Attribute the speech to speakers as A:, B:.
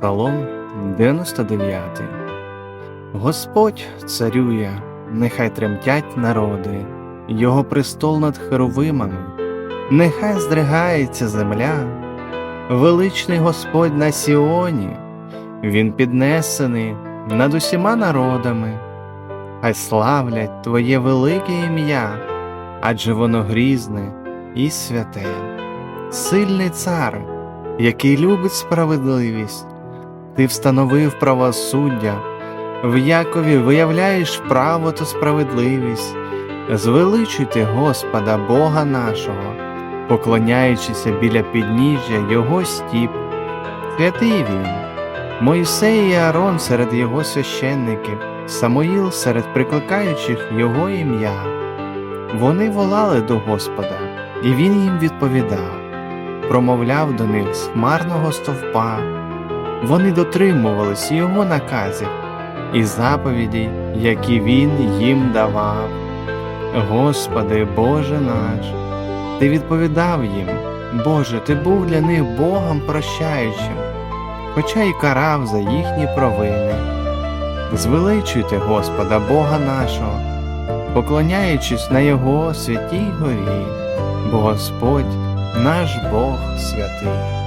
A: Псалом 99 Господь царює, нехай тремтять народи, Його престол над херовимами, нехай здригається земля, величний Господь на Сіоні, Він піднесений над усіма народами, хай славлять Твоє велике ім'я, адже воно грізне і святе, сильний цар, який любить справедливість. Ти встановив правосуддя, в Якові виявляєш право та справедливість, звеличуйте Господа Бога нашого, поклоняючися біля підніжжя Його стіп. Святий він, Мойсей і Аарон серед його священників, Самуїл серед прикликаючих Його ім'я. Вони волали до Господа, і Він їм відповідав, промовляв до них з хмарного стовпа. Вони дотримувались його наказів і заповідей, які він їм давав. Господи, Боже наш, Ти відповідав їм, Боже, Ти був для них Богом прощаючим, хоча й карав за їхні провини. Звеличуйте Господа Бога нашого, поклоняючись на Його святій горі, бо Господь наш Бог святий.